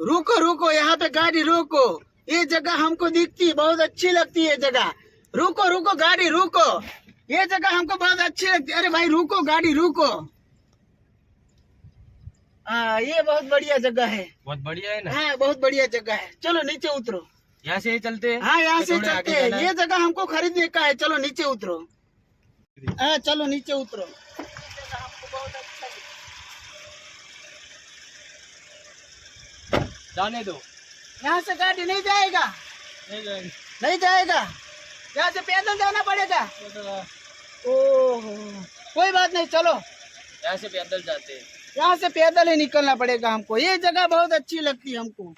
रुको रुको यहाँ पे गाड़ी रोको। ये जगह हमको दिखती बहुत अच्छी लगती है जगह। रुको रुको गाड़ी रुको। ये जगह हमको बहुत अच्छी लगती। अरे भाई रुको गाड़ी रुको। हाँ ये बहुत बढ़िया जगह है। बहुत बढ़िया है ना? हाँ बहुत बढ़िया जगह है। चलो नीचे उतरो। यहाँ से चलते हैं। हाँ यहाँ से चलते हैं। है? ये जगह हमको खरीदने का है। चलो नीचे उतरो। हाँ चलो नीचे उतरो ये जगह हमको बहुत अच्छा लगा। जाने दो। यहाँ से गाड़ी नहीं जाएगा। नहीं जाएँगे। नहीं जाएगा। यहाँ से पैदल जाना पड़ेगा। ओहो। कोई बात नहीं चलो। यहाँ से पैदल जाते हैं। यहाँ से पैदल ही निकलना पड़ेगा हमको। ये जगह बहुत अच्छी लगती है हमको।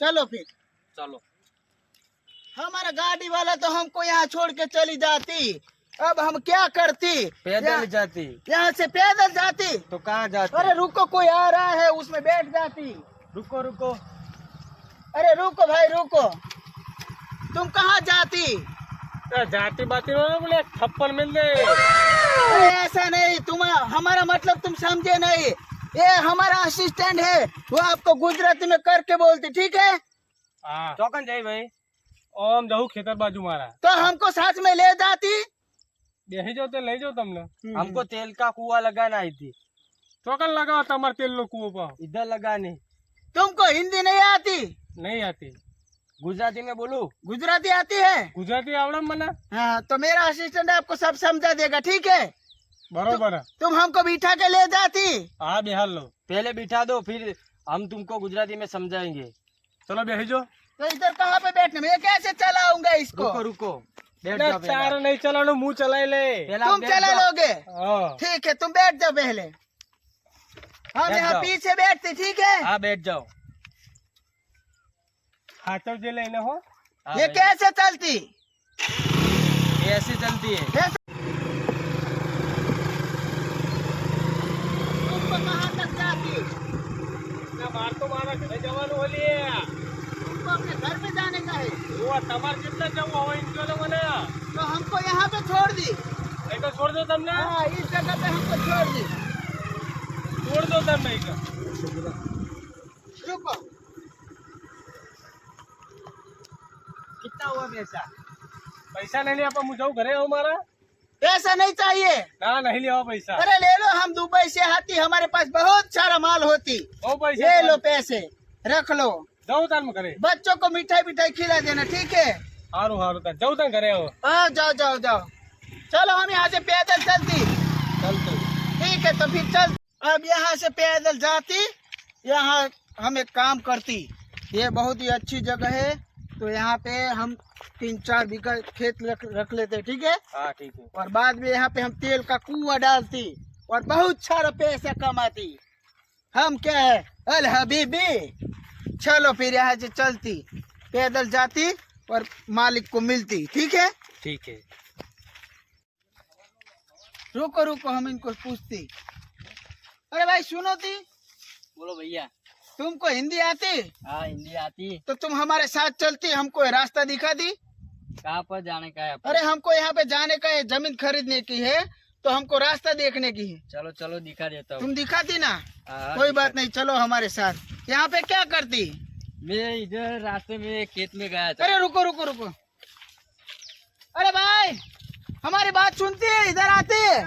चलो फिर। चलो। हमारा गाड़ी वाला तो हमको यहाँ छोड़ के चली जाती। अब हम क्या करती? पैदल यहाँ- जाती। यहाँ से पैदल जाती। तो कहाँ जाती? अरे रुको कोई आ रहा है उसमें बैठ जाती। रुको रुको। अरे रुको भाई रुको। तुम कहाँ जाती? जाती बाती बोले थप्पड़ मिल गए ऐसा नहीं तुम हमारा मतलब तुम समझे नहीं। ये हमारा असिस्टेंट है वो आपको गुजराती में करके बोलती ठीक है? हाँ। चौकन जाए भाई। ओम जाऊ खेतर बाजू मारा। तो हमको साथ में ले जाती? यही जाओ तो ले जाओ तुमने। हम्म। हमको तेल का कुआ लगाना आई थी। चौकन लगा तुम्हारे तेल लो कुओं पर। इधर लगाने। तुमको हिंदी नहीं आती। नहीं आती। गुजराती में बोलू? गुजराती आती है? गुजराती आवड़े मना। हाँ तो मेरा असिस्टेंट आपको सब समझा देगा ठीक है? बरोबर है। तुम हमको बिठा के ले जाती। हाँ बिहार लो। पहले बिठा दो फिर हम तुमको गुजराती में समझाएँगे। चलो भेजो। तो इधर कहाँ पे बैठने मैं? कैसे चलाऊँगा इसको? रुको रुको। चार नहीं चलानो मुँह चला ले। तुम चला लोगे? हाँ। ठीक है तुम बैठ जाओ पहले। हम यहाँ पीछे बैठते ठीक है? हाँ बैठ जाओ। हाथों जो लेने हो। हाँ, ये कैसे चलती? ये ऐसे चलती है। मार तो हमको यहाँ पे छोड़ दी। तो छोड़ दो तुमने हाँ, इस जगह पे हमको छोड़ दी। तोड़ दो तब नहीं का। रुको। कितना हुआ पैसा? पैसा नहीं लिया मुझे घरे हो मारा। पैसा नहीं चाहिए। ना नहीं लिया पैसा। अरे ले लो हम दुबई से आती हमारे पास बहुत सारा माल होती। ओ ले लो पैसे रख लो। जाओ तन घरे। बच्चों को मिठाई मिठाई खिला देना ठीक है? हारू हारू तन जाओ तन घरे हो हाँ जाओ जाओ जाओ। चलो हम यहाँ से पैदल चलती। चलते। ठीक है तो फिर चल। अब यहाँ से पैदल जाती यहाँ हम एक काम करती। ये बहुत ही अच्छी जगह है तो यहाँ पे हम तीन चार बीघा खेत रख, रख लेते ठीक है? हाँ ठीक है। और बाद में यहाँ पे हम तेल का कुआ डालती और बहुत सारा पैसा कमाती। हम क्या है? अल हबीबी। चलो फिर यहाँ से चलती। पैदल जाती और मालिक को मिलती ठीक है? ठीक है। रुको रुको हम इनको पूछती। अरे भाई सुनो थी बोलो भैया। तुमको हिंदी आती? हाँ हिंदी आती। तो तुम हमारे साथ चलती हमको रास्ता दिखा दी। कहाँ पर जाने का है अरे हमको यहाँ पे जाने का है ज़मीन खरीदने की है तो हमको रास्ता देखने की है। चलो चलो दिखा देता तुम दिखाती ना? हाँ, कोई बात नहीं चलो हमारे साथ। यहाँ पे क्या करती? मैं इधर रास्ते में खेत में गया था। अरे रुको रुको रुको। अरे भाई हमारी बात सुनती है इधर आती है।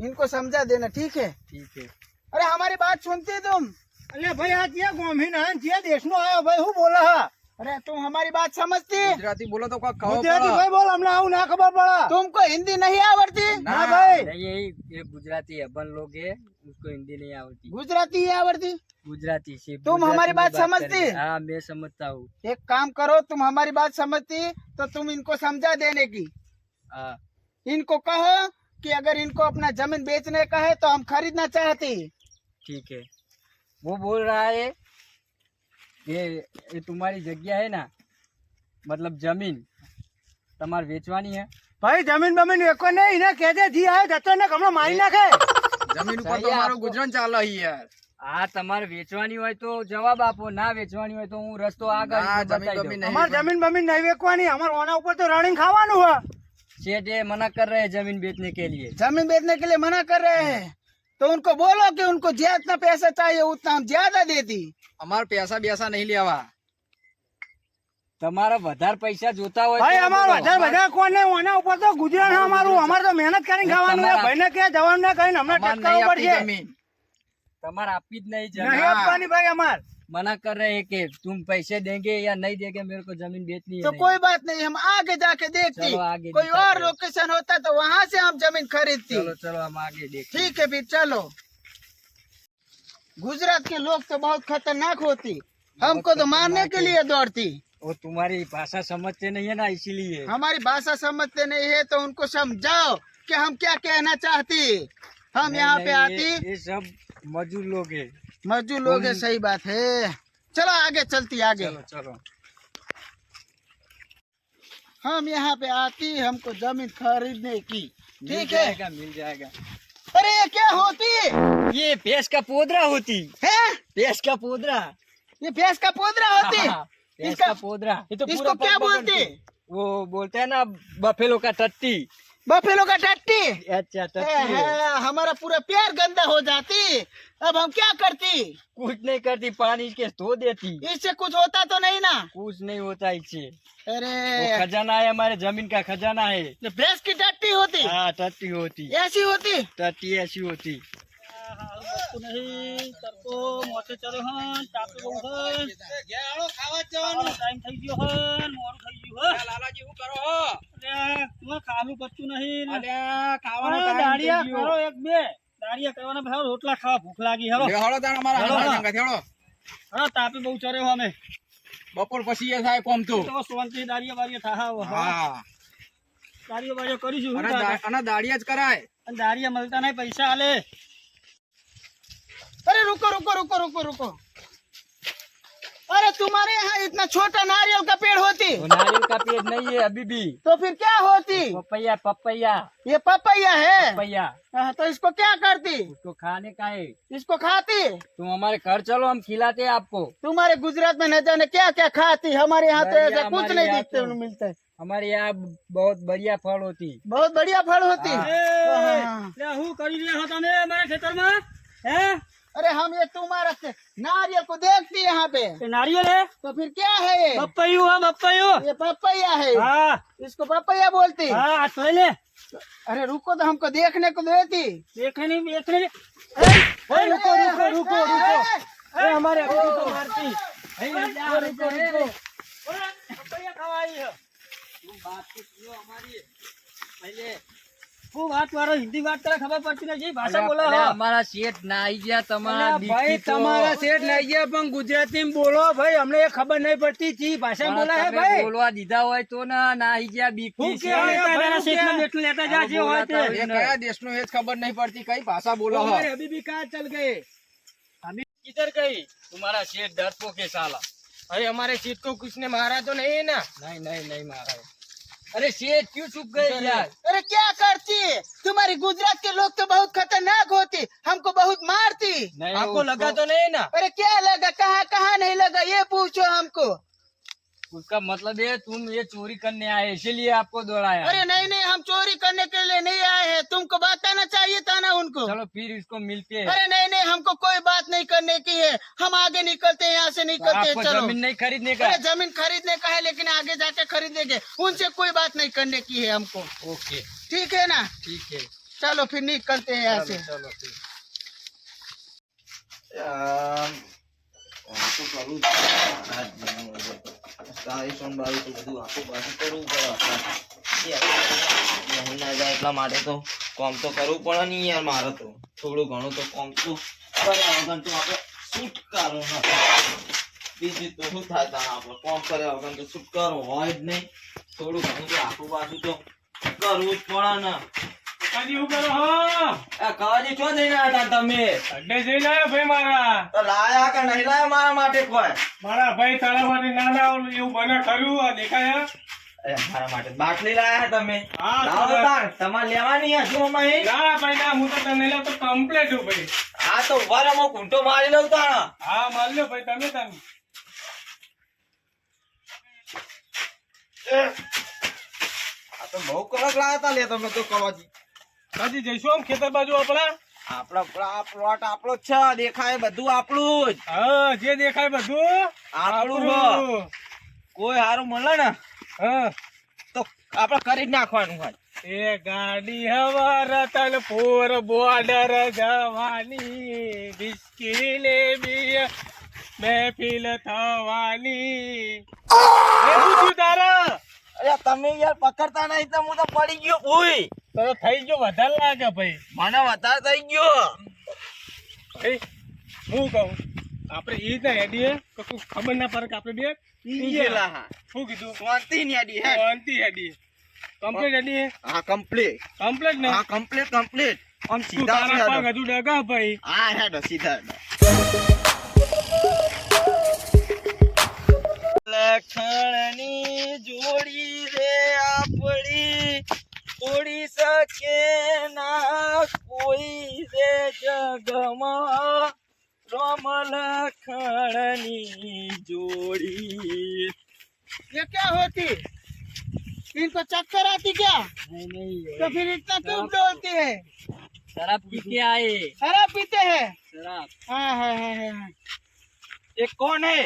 इनको समझा देना ठीक है ठीक है अरे हमारी बात सुनती है तुम એટલે ભાઈ આ ક્યાં ગોમી ના જે દેશનો આયો ભાઈ હું બોલે હા अरे तुम हमारी बात समझती गुजराती बोलो तो ગુજરાતી ભાઈ બોલ અમને આવું ના ખબર પડે तुमको हिंदी नहीं आवड़ती ના ભાઈ नहीं ये गुजराती है अपन लोग है उसको हिंदी नहीं आती गुजराती ही आवड़ती गुजराती से तुम गुजराती हमारी में बात बात समझती? करेंगे। हाँ मैं समझता हूँ एक काम करो तुम हमारी बात समझती तो तुम इनको समझा देने की हाँ इनको कहो कि अगर इनको अपना जमीन बेचने का है तो हम खरीदना चाहती ठीक है वो बोल रहा है ये ये तुम्हारी जगह है ना मतलब जमीन તમારે વેચવાની હે ભાઈ જમીન બમીન વેકો નહીં ને કેજે જી આયો જતો ને હમણાં મારી નાખે જમીન ઉપર તમારું ગુજરાન ચાલે યાર આ તમારે વેચવાની હોય તો જવાબ આપો ના વેચવાની હોય તો હું રસ્તો આગળ બતાવી દઉં અમાર જમીન બમીન નહીં વેકવાની અમાર ઓના ઉપર તો રનિંગ ખાવાનું હે શેઠ ये मना कर रहे हैं जमीन बेचने के लिए जमीन बेचने के लिए मना कर रहे हैं तो उनको बोलो कि उनको जितना पैसा चाहिए उतना हम ज्यादा दे दी અમારે પૈસા બેસા નહીં લેવા તમારા વધારે પૈસા જોતા હોય ભાઈ તો અમાર બોલો. વધારે વધારે કોને ઓના ઉપર તો ગુજરાત છે અમારું અમારે તો મહેનત કરીને ખાવાનું છે તમારા- ભાઈને કે જવાનું ને કહીને અમને અમારે ટટકાવવું નહીં આપી પડશે જમીન તમારે આપી જ નહીં નહીં જમીન આપવાની ભાઈ અમાર मना कर रहे हैं कि तुम पैसे देंगे या नहीं देंगे मेरे को ज़मीन बेचनी है तो। कोई बात नहीं हम आगे जाके देखती। आगे कोई और लोकेशन होता तो वहाँ से हम ज़मीन खरीदती। चलो चलो हम आगे देखते ठीक है फिर चलो। गुजरात के लोग तो बहुत खतरनाक होती। हमको तो मारने के लिए दौड़ती। वो तुम्हारी भाषा समझते नहीं है ना इसीलिए। हमारी भाषा समझते नहीं है तो उनको समझाओ कि हम क्या कहना चाहती। हम यहाँ पे आती ये, ये सब मजदूर लोग है। मजदूर लोग है सही बात है। चलो आगे चलती आगे। चलो चलो। हम यहाँ पे आती हमको ज़मीन खरीदने की। ठीक है? मिल जाएगा। अरे ये क्या होती? ये भैंस का पोदरा होती। है? भैंस का पोदरा। ये भैंस का पोदरा होती? हाँ, भैंस इसका- पोदरा। इसको क्या बोलती? वो बोलते हैं ना बफेलो का टट्टी बफेलो का टट्टी। अच्छा है, टट्टी हमारा पूरा प्यार गंदा हो जाती। अब हम क्या करती? कुछ नहीं करती पानी के धो देती। इससे कुछ होता तो नहीं ना? कुछ नहीं होता इससे। अरे। खजाना है हमारे ज़मीन का खजाना है। भैंस की टट्टी होती। हाँ टट्टी होती। ऐसी होती? टट्टी ऐसी होती। ચાલતું નહીં. ચર્યો અમે. બપોર પછી એ થાય કોમ તો. તો સોનથી દાડિયા વાડિયા થા દાડિયા વાડિયા કરીશું અને દાડિયા જ કરાય. અને દાડિયા મળતા નહીં પૈસા આલે. अरे रुको रुको रुको रुको रुको। अरे तुम्हारे यहाँ इतना छोटा नारियल का पेड़ होती? वो नारियल का पेड़ नहीं है अभी भी। तो फिर क्या होती? Papaya papaya. ये पपैया है? पपैया। हाँ, तो इसको क्या करती? इसको खाने का है। इसको खाती? तुम हमारे घर चलो हम खिलाते आपको। तुम्हारे गुजरात में न जाने क्या क्या खाती? हमारे यहाँ तो ऐसा कुछ नहीं दिखते तो मिलते। हमारे यहाँ बहुत बढ़िया फल होती। बहुत बढ़िया फल होती। हाँ। हूँ। खेतर अरे हम ये तुम्हारे रखते नारियल को देखती यहाँ पे। नारियल है? तो फिर क्या है ये? पपैयू है पपैयू। ये पपैया है। आ, इसको पपैया बोलती हाँ, आ, तो ले। अरे रुको तो हमको देखने को देती देखने देखने तो रुको रुको रुको रुको। हमारे अभी को मारती। है? बात तो हमारी। पहले હું. ગુજરાતી બોલો ભાઈ અમને એ ખબર નહીં પડતી ચી ભાષા બોલે હે ભાઈ. બોલવા દીધા હોય તો ના ગયા કયા દેશનું એ ખબર નહીં પડતી કઈ ભાષા બોલો અભી બી કા ચલ ગઈ? તમારા શેઠ ડરપો કે સાલા અમારે શેઠ કો કુછ ને મારા તો નહીં ના? નહીં નહીં નહીં મારા अरे शेर क्यों चुप गए यार? अरे क्या करती? तुम्हारी गुजरात के लोग तो बहुत खतरनाक होती हमको बहुत मारती। नहीं आपको लगा तो नहीं ना? अरे क्या लगा? कहाँ कहाँ नहीं लगा? ये पूछो हमको। उसका मतलब है तुम ये चोरी करने आए इसीलिए आपको दौड़ाया। अरे नहीं नहीं हम चोरी करने के लिए नहीं आए हैं। तुमको बताना चाहिए था ना उनको। चलो फिर इसको मिलते हैं अरे नहीं नहीं हमको कोई बात नहीं करने की है। हम आगे निकलते हैं यहाँ से निकलते हैं चलो। ज़मीन नहीं खरीदने का? अरे ज़मीन खरीदने का है लेकिन आगे जाके खरीदेंगे। उनसे कोई बात नहीं करने की है हमको। ओके। ठीक है ना? ठीक है। चलो फिर निकलते हैं यहाँ से। चलो चलो फिर તો કરવું જ પડે. આ જ નહીં હવે. તારી સોમવારે તો બધું આખું પાછું કરવું પડે ના જાય એટલા માટે તો કોમ તો કરવું પડે નહીં યાર મારે તો થોડું ઘણું તો કોમ તો કર્યા વગર તો આપણે છુટકારો નથી બીજું તો શું થાય તારે આપણે કોમ કર્યા વગર તો છુટકારો હોય જ નહીં થોડું ઘણું તો આખું પાછું તો કરવું જ પડે ને કરો હો. આ કવાજી ચો જઈને આવ્યા તા તમે? અડ્ડે જઈને ભાઈ મારા. તો લાયા કે નહીં લાયા મારા માટે કોઈ? મારા ભાઈ તારા ના ના એવું બને આ દેખાયા મારા માટે બાટલી લાયા તમે. લાવો તાણ. તમારે લેવાની હશે ના ભાઈ ના હું તો તને લઉં તો કમ્પ્લેટ હું ભાઈ. હા તો ઊભા રહો, હું ઘૂંટો મારી લઉં તાણ. હા મારી લો ભાઈ તમે તમે આ તો બહુ કડક લાયા તા લે તમે તો કવાજી. હજી જઈશું આમ ખેતર બાજુ આપણા? આપણો પ્લોટ આપણો જ છે દેખાય બધું આપણું જ. હા જે દેખાય બધું આપણું. કોઈ હારું મળે ને હા. તો આપણે કરી જ નાખવાનું હોય. એ ગાડી હવા રતન પૂર બોર્ડર જવાની બિસ્કી લેવી મહેફિલ થવાની. એ અરે તમે યાર પકડતા નહીં તો હું તો પડી ગયો ભૂઈ તો થઈ ગયો વધારે લાગે ભાઈ. મને વધારે થઈ ગયો. ભાઈ હું કહું આપણે એ જ હેડીએ કોઈ ખબર ના પડે કે આપણે બે ઈ હા. શું કીધું? શાંતિ ની આડી હે. શાંતિ હેડીએ કમ્પ્લીટ હેડીએ હા? કમ્પ્લીટ કમ્પ્લીટ ને? હા કમ્પ્લીટ કમ્પ્લીટ આમ સીધા તારા પગ હજુ ડગા ભાઈ. હા હેડો સીધા હેડો લખણની જોડી રે આપણી. उड़ी सके ना कोई रे जगमा। राम खड़नी जोड़ी। ये क्या होती? इनको चक्कर आती क्या? नहीं नहीं तो फिर इतना क्यों डोलती है? शराब पीते आए। शराब पीते हैं? शराब। हाँ, हाँ हाँ हाँ हाँ। ये कौन है?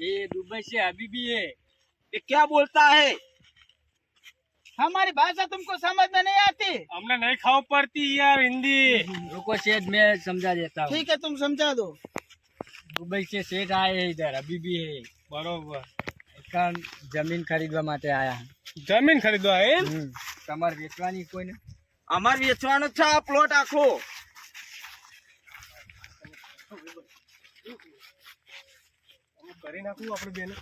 ये दुबई से अभी भी है। ये क्या बोलता है? हमारी भाषा तुमको समझ में नहीं आती हमने नहीं खाओ पड़ती यार हिंदी रुको सेठ मैं समझा देता हूँ ठीक है तुम समझा दो दुबई से सेठ आए हैं इधर अभी भी है બરોબર इसका जमीन खरीदवा માટે આયા જમીન ખરીદવા એમ હમ. તમારે વેચવાની કોઈને અમાર વેચવાનો છે આ પ્લોટ આખો કરી નાખવું આપણે બેને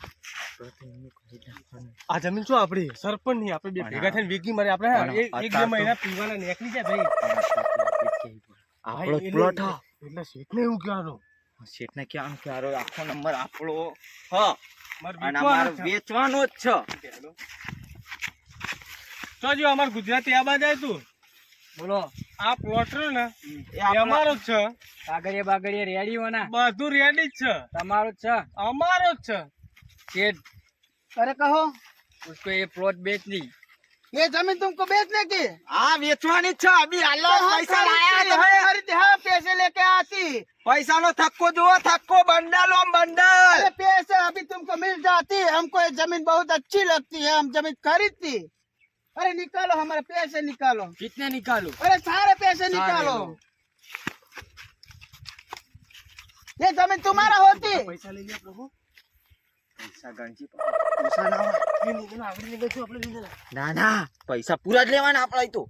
આ જમીન શું આપડી? સરપંચની આપણે બે ભેગા થઈને વેગી મારે. આપણે એક બે મહિના પીવાના નીકળી જાય ભાઈ. આપણો પ્લોટ એટલે શેઠ ને એવું ક્યારો શેઠ ને ક્યાં ક્યારો આખો નંબર આપણો હ. અને વેચવાનો અમારે વેચવાનો જ છે. તો જો અમાર ગુજરાતી આ બાજુ તું બોલો. આ પ્લોટ ને એ એ અમારો જ છે. કાગળિયા બાગળિયા રેડી હોના બધું રેડી જ છે. તમારો જ છે. અમારો જ છે. खेत अरे कहो। उसको ये प्लॉट बेच दी ये ज़मीन तुमको बेचने की? हाँ बेचवानी छो अभी तो पैसा लाया तो खरीद हाँ पैसे लेके आती। पैसा लो थको जो थको बंडल हम बंडल। पैसे अभी तुमको मिल जाती हमको ये ज़मीन बहुत अच्छी लगती है हम ज़मीन खरीदती। अरे निकालो हमारे पैसे निकालो। कितने निकालो? अरे सारे पैसे निकालो। ये ज़मीन तुम्हारा होती। पैसा ले लिया प्रभु। ના હોય. ના ના પૈસા પૂરા જ લેવાના આપણા તો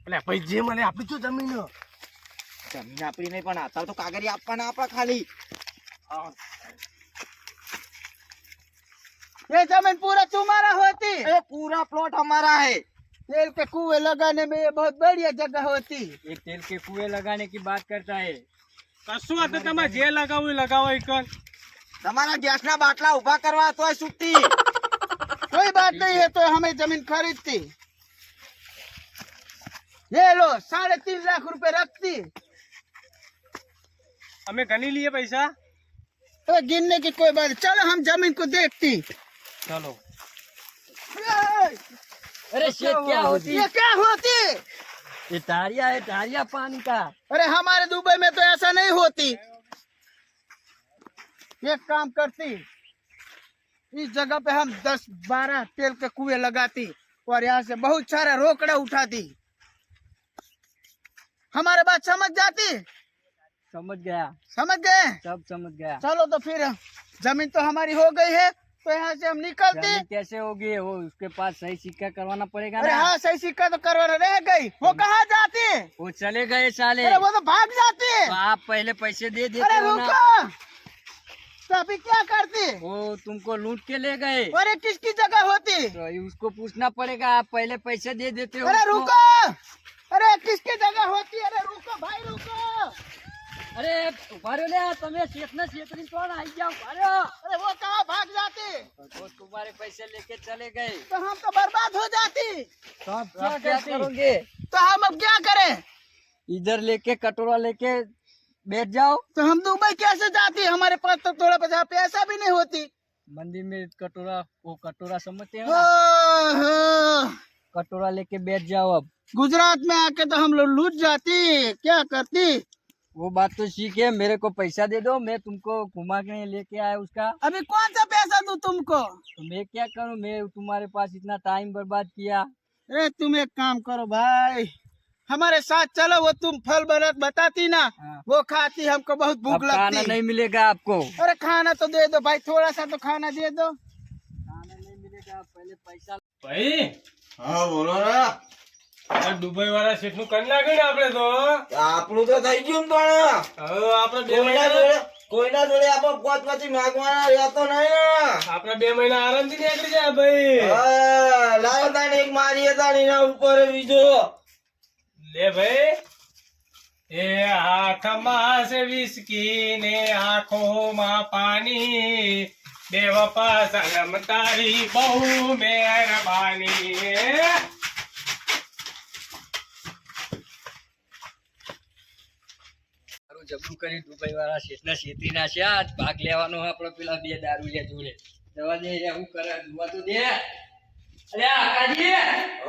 એટલે ભાઈ જે મને આપી જો જમીન જમીન આપણી નહીં પણ અત્યારે તો કાગળિયા આપવાના આપણા ખાલી ये जमीन पूरा तुम्हारा होती એ પૂરા પ્લોટ हमारा है तेल के कुएं लगाने में ये बहुत बढ़िया जगह होती ये तेल के कुएं लगाने की बात करता है કશું હતું તમે જે લગાવું એ લગાવો એક તમારા ગેસના બાટલા ઉભા કરવા તોય છૂટી कोई बात नहीं है तो हमें जमीन खरीदती ये लो साढ़े तीन लाख रुपए रखती અમે ગણી લઈએ પૈસા अरे गिनने की कोई बात चलो हम जमीन को देखती ચલો अरे शेठ क्या होती ये क्या होती ये तारिया है तारिया पानी का अरे हमारे दुबई में तो ऐसा नहीं होती एक काम करती। इस जगह पे हम दस बारह तेल के कुएँ लगाती और यहाँ से बहुत सारा रोकड़ा उठाती। हमारे बात समझ जाती? समझ गया। समझ गए? सब समझ गया। चलो तो फिर ज़मीन तो हमारी हो गई है तो यहाँ से हम निकलते। कैसे होगी वो उसके पास सही सिक्का करवाना पड़ेगा अरे हाँ सही सिक्का तो करवाना रह गई। वो कहाँ जाती? वो चले गए साले। अरे वो तो भाग जाती। तो आप पहले पैसे दे देते अरे रुको। तो अभी क्या करते? वो तुमको लूट के ले गए। अरे किसकी जगह होती? तो उसको पूछना पड़ेगा आप पहले पैसे दे देते हो अरे रुको! अरे किसकी जगह होती? अरे रुको भाई रुको! अरे उभारो ले तुम्हें चेतना चेतनी तो आई जाओ उभारो। अरे वो कहाँ भाग जाते? तो तुम्हारे पैसे लेके चले गए। तो हम तो बर्बाद हो जाती। तो आप तो क्या करोगे? तो हम अब क्या करें? इधर लेके कटोरा लेके बैठ जाओ। तो हम दुबई कैसे जाती? हमारे पास तो थोड़ा पैसा पैसा भी नहीं होती। मंदिर में कटोरा वो कटोरा समझते हो ना? ओहो, कटोरा लेके बैठ जाओ अब। गुजरात में आके तो हम लोग लूट जाती। क्या करती? वो बात तो सीखे मेरे को पैसा दे दो मैं तुमको घुमा के लेके आया उसका। अभी कौन सा पैसा दू तुमको? तो मैं क्या करूँ? मैं तुम्हारे पास इतना टाइम बर्बाद किया। अरे तुम एक काम करो भाई। हमारे साथ चलो वो तुम फल बनत बताती ना हाँ। वो खाती हमको बहुत अब भूख खाना लगती नहीं मिलेगा आपको अरे खाना तो दे दो भाई थोड़ा सा तो खाना दे दो खाना नहीं मिलेगा पहले पैसा ભાઈ હા બોલો ને આ દુબઈ વાળા શેઠ નું કરી નાખ્યું ને આપડે તો આપણું તો થઈ ગયું ને પણ હવે આપડે બે કોઈના મહિના જોડે કોઈના જોડે આપણે પોત પછી માગવાના રહેતો નહીં ને આપડે બે મહિના આરામથી નીકળી જાય ભાઈ હા, લાયો તાને એક મારી હતા ને એના ઉપર બીજો લે ભાઈ. એ હાથમાં છે વિસ્કી ને આંખોમાં પાણી. દેવપા સલમ તારી બહુ મહેરબાની. જબરું કરી દુબઈ વાળા શેઠના ના છે. આજ ભાગ લેવાનો આપડે પેલા બે દારૂ લે જોડે. જવા દે એવું કરે દુવા તો દે. તમારા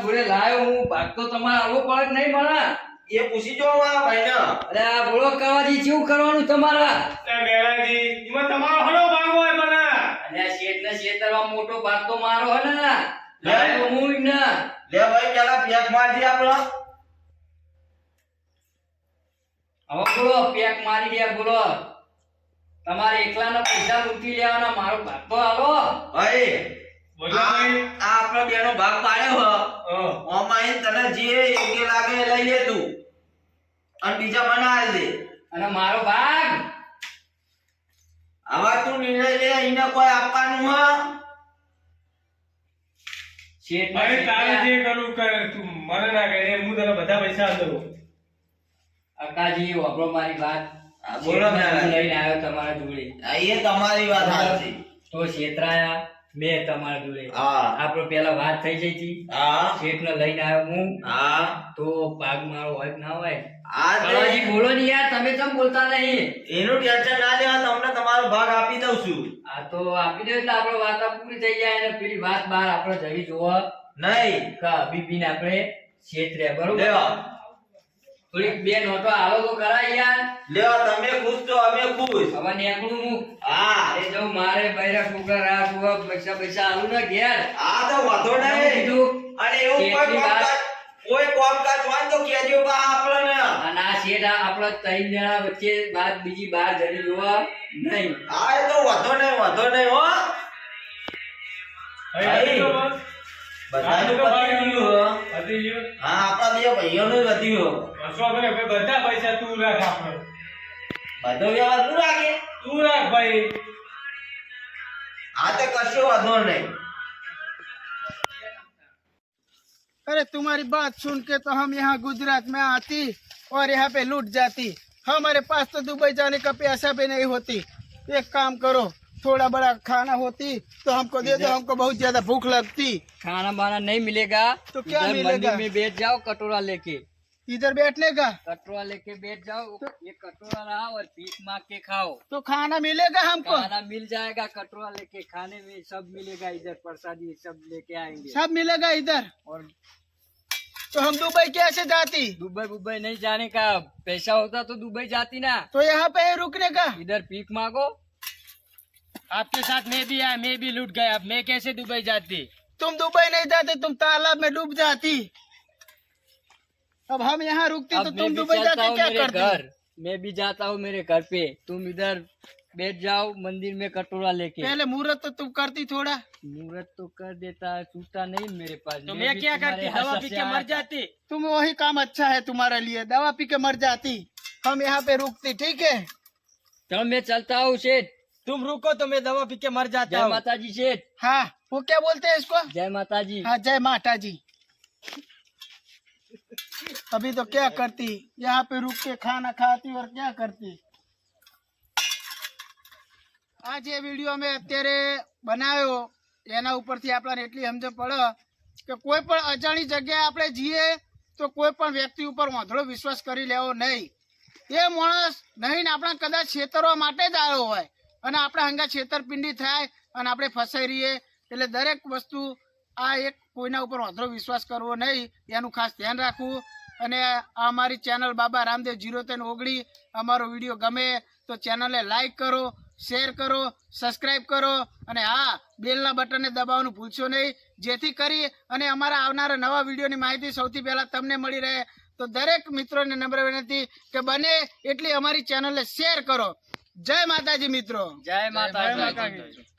જોડે લાયો હું. ભાગ તો તમારે આવો પડે નહીં મળે. એ પૂછી જો આ ભાઈને. અરે આ બોલો કાવાજી શું કરવાનું તમારા? એમાં તમારો હળો ભાગ હોય અલ્યા શેઠના શેતરમાં મોટો ભાગ તો મારો હે ને. લે હું ને લે ભાઈ પેલા પેક મારજી આપણો હવે બોલો પેક મારી દે બોલો. તમારે એકલાના પૈસા લૂંટી લેવાના મારો ભાગ તો આવો. ભાઈ બોલો આ ભાઈ. આ આપણો બેનો ભાગ પાડ્યો હ. હં. તને જે યોગ્ય લાગે લઈ લે તું. અને બીજા મને આલ દે. અને મારો ભાગ? આવા તું નિર્ણય લે એને કોઈ આપવાનું હ? શેઠ ભાઈ તારે જે કરવું કર તું મને ના કહે હું તને બધા પૈસા આપું અકાજી વાપરો મારી વાત. બોલો લઈને આવ્યો તમારા જોડે. આ એ તમારી વાત સાચી. તો શેતરાયા મેં તમારા જોડે હા. આપણો પેલા વાત થઈ જઈ હતી. હા. શેઠને લઈને આવ્યો હું. હા. તો પાગ મારો હોય ના હોય? આ કળવાજી બોલો ને યાર તમે કેમ બોલતા નહીં એનું ટેન્શન ના લેવા તમને તમારો ભાગ આપી દઉં છું. આ તો આપી દે એટલે આપણો વાત પૂરી થઈ જાય અને પેલી વાત બહાર આપણે જવી જોવા. નહીં. કે બીબીને આપણે છેતરે બરોબર? લેવા. થોડીક બે નોટો આવો તો કરાય યાર. લેવા તમે ખુશ છો અમે ખુશ. હવે નીકળું હું. હા. એ જો મારે બૈરા કુકર આ કુવા પૈસા પૈસા આલુ ને ઘેર. આ તો વાંધો નહીં. અને એવું કોઈ કોઈ કોમકાજ હોય તો કેજો બા આપણને. અને આ શેઠ આ ત્રણ જણા વચ્ચે બાદ બીજી બાર જડી જોવા નહીં. હા એ તો વાંધો નહીં વાંધો નહીં હો. બધાનું આ પતી ગયું હો. ગયું. હા આપણા બે ભાઈઓનું વધ્યું. કશો વાંધો નહીં, ભાઈ બધા પૈસા તું રાખ આપણે બધો વ્યવહાર તું રાખે તું રાખ ભાઈ આ તો કશો વાંધો નહીં अरे तुम्हारी बात सुन के तो हम यहाँ गुजरात में आती और यहाँ पे लूट जाती हमारे पास तो दुबई जाने का पैसा भी नहीं होती एक काम करो थोड़ा बड़ा खाना होती तो हमको दे दो हमको बहुत ज्यादा भूख लगती खाना बाना नहीं मिलेगा तो क्या इधर मिलेगा? मंदिर में बैठ जाओ कटोरा लेके इधर बैठने का कटोरा लेके बैठ जाओ ये कटोरा रहा और भीख मांग के खाओ। तो खाना मिलेगा हमको। खाना मिल जाएगा कटोरा लेके खाने में सब मिलेगा इधर प्रसादी सब लेके आएँगे। सब मिलेगा इधर। और तो हम दुबई कैसे जाती? दुबई बुबई नहीं जाने का पैसा होता तो दुबई जाती ना। तो यहाँ पे रुकने का। इधर भीख मांगो। आपके साथ मैं भी आया मैं भी लूट गया। अब मैं कैसे दुबई जाती? तुम दुबई नहीं जाते तुम तालाब में डूब जाती। अब हम यहाँ रुकते तो तुम भी दुबई हूँ क्या मेरे करती? घर। मैं भी जाता हूँ मेरे घर पे। तुम इधर बैठ जाओ मंदिर में कटोरा लेके। पहले मुहूर्त तो तुम करती थोड़ा। मुहूर्त तो कर देता है छूटता नहीं मेरे पास। तो मैं मैं क्या करती? दवा पी के मर जाती? तुम वही काम अच्छा है तुम्हारे लिए। दवा पी के मर जाती। हम यहाँ पे रुकती ठीक है? तो मैं चलता हूँ सेठ। तुम रुको तो मैं दवा पी के मर जाता हूँ। माता जी सेठ। हाँ वो क्या बोलते है इसको? जय माता जी हाँ जय माता जी अभी तो क्या करती यहाँ पे रुक के खाना खाती और क्या करती આ જે વિડીયો અમે અત્યારે બનાવ્યો એના ઉપરથી આપણને એટલી સમજ પડે કે કોઈ પણ અજાણી જગ્યાએ આપણે જઈએ તો કોઈ પણ વ્યક્તિ ઉપર વાંધળો વિશ્વાસ કરી લેવો નહીં એ માણસ નહીં ને આપણા કદાચ છેતરવા માટે જ આવ્યો હોય અને આપણા હંગા છેતરપિંડી થાય અને આપણે ફસાઈ રહીએ એટલે દરેક વસ્તુ આ એક કોઈના ઉપર વાંધળો વિશ્વાસ કરવો નહીં એનું ખાસ ધ્યાન રાખવું અને આ અમારી ચેનલ બાબા રામદેવ જીરો તેન ઓગળી. અમારો વીડિયો ગમે તો ચેનલને લાઈક કરો શેર કરો સબસ્ક્રાઈબ કરો અને હા બેલના બટનને દબાવવાનું ભૂલશો નહીં. જેથી કરી અને અમારા આવનારા નવા વિડીયોની માહિતી સૌથી પહેલાં તમને મળી રહે. તો દરેક મિત્રોને નમ્ર વિનંતી કે બને એટલી અમારી ચેનલને શેર કરો. જય માતાજી મિત્રો. જય માતાજી. જય માતાજી.